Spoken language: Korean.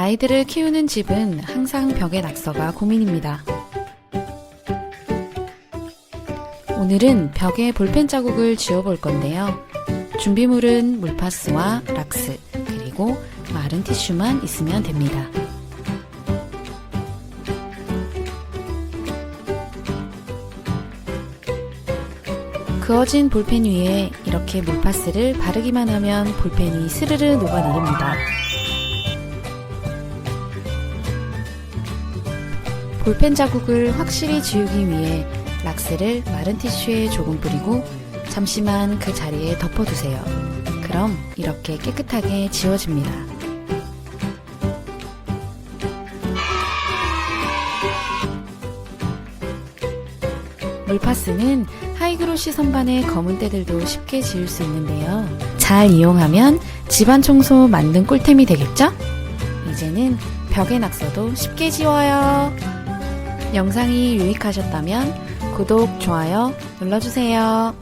아이들을 키우는 집은 항상 벽의 낙서가 고민입니다. 오늘은 벽에 볼펜 자국을 지워볼 건데요. 준비물은 물파스와 락스, 그리고 마른 티슈만 있으면 됩니다. 그어진 볼펜 위에 이렇게 물파스를 바르기만 하면 볼펜이 스르르 녹아내립니다. 볼펜 자국을 확실히 지우기 위해 락스를 마른 티슈에 조금 뿌리고 잠시만 그 자리에 덮어두세요. 그럼 이렇게 깨끗하게 지워집니다. 물파스는 하이그로시 선반의 검은 때들도 쉽게 지울 수 있는데요. 잘 이용하면 집안 청소 만든 꿀템이 되겠죠? 이제는 벽에 낙서도 쉽게 지워요. 영상이 유익하셨다면 구독, 좋아요 눌러주세요.